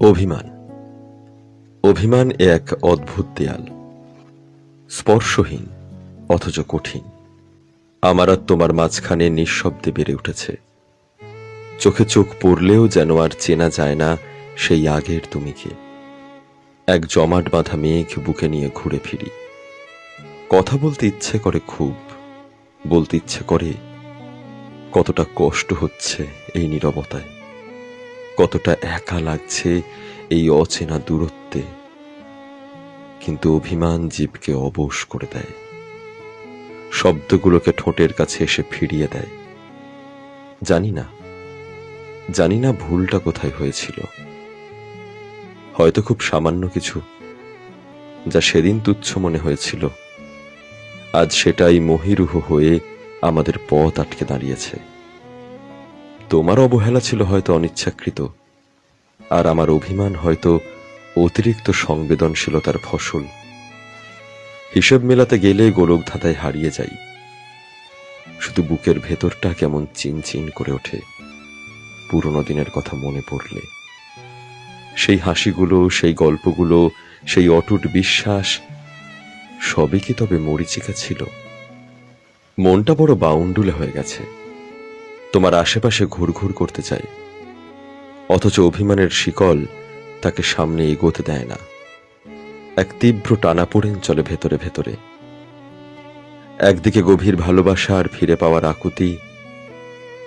অভিমান। অভিমান এক অদ্ভুত দেয়াল। স্পর্শহীন, অথচ কঠিন। আমার আর তোমার মাঝখানে নিঃশব্দে বেড়ে উঠেছে। চোখে চোখ পড়লেও যেন আর চেনা যায় না সেই আগের তুমিকে এক জমাট বাঁধা মেঘ বুকে নিয়ে ঘুরে ফিরি। কথা বলতে ইচ্ছে করে খুব, বলতে ইচ্ছে করে কতটা কষ্ট হচ্ছে এই নীরবতায়। কতটা একা লাগছে এই অচেনা দূরত্বে। কিন্তু অভিমান জীবকে অবশ করে দেয়। শব্দগুলোকে ঠোঁটের কাছে এসে ফিরিয়ে দেয়। জানি না জানি না ভুলটা কোথায় হয়েছিল। হয়তো খুব সামান্য কিছু যা সেদিন তুচ্ছ মনে হয়েছিল। আজ সেটাই মহিরুহ হয়ে আমাদের পথ আটকে দাঁড়িয়েছে। তোমার অবহেলা ছিল হয়তো অনিচ্ছাকৃত, আর আমার অভিমান হয়তো অতিরিক্ত সংবেদনশীলতার ফসল। হিসেব মেলাতে গেলে গোলক ধাঁধায় হারিয়ে যাই। শুধু বুকের ভেতরটা কেমন চিনচিন করে ওঠে, পুরনো দিনের কথা মনে পড়লে। সেই হাসিগুলো, সেই গল্পগুলো, সেই অটুট বিশ্বাস, সবই কি তবে মরিচিকা ছিল? মনটা বড় বাউন্ডুলে হয়ে গেছে। তোমার আশেপাশে ঘুরঘুর করতে চায় অথচ অভিমানের শিকল তাকে সামনে এগোতে দেয় না। এক তীব্র টানাপোড়েন চলে ভেতরে ভেতরে। একদিকে গভীর ভালোবাসা আর ফিরে পাওয়ার আকুতি,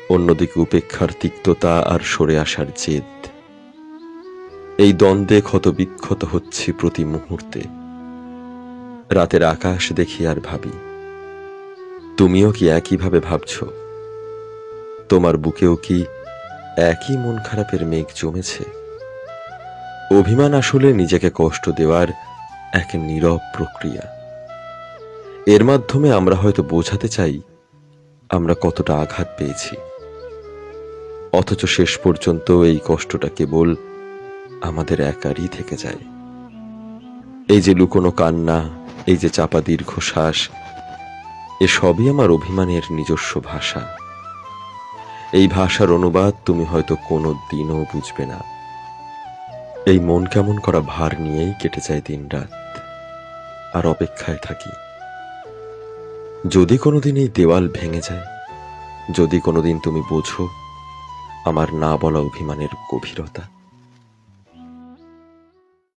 অন্যদিকে উপেক্ষার তিক্ততা আর সরে আসার জেদ। এই দ্বন্দ্বে ক্ষত বিক্ষত হচ্ছি প্রতি মুহূর্তে। রাতের আকাশ দেখি আর ভাবি। তুমিও কি একইভাবে ভাবছ? তোমার বুকেও কি একই মন খারাপের মেঘ জমেছে? অভিমান আসলে নিজেকে কষ্ট দেওয়ার এক নীরব প্রক্রিয়া। এর মাধ্যমে আমরা হয়তো বোঝাতে চাই আমরা কতটা আঘাত পেয়েছি। অথচ শেষ পর্যন্ত এই কষ্টটা কেবল আমাদের একারই থেকে যায়। এই যে লুকোনো কান্না, এই যে চাপা দীর্ঘশ্বাস এ সবই আমার অভিমানের নিজস্ব ভাষা। এই ভাষার অনুবাদ তুমি হয়তো কোনো দিনও বুঝবে না। এই মন কেমন করা ভার নিয়েই কেটে যায় দিন রাত আর অপেক্ষায় থাকি। যদি কোনোদিন এই দেওয়াল ভেঙে যায়, যদি কোনোদিন তুমি বোঝো আমার না বলা অভিমানের গভীরতা।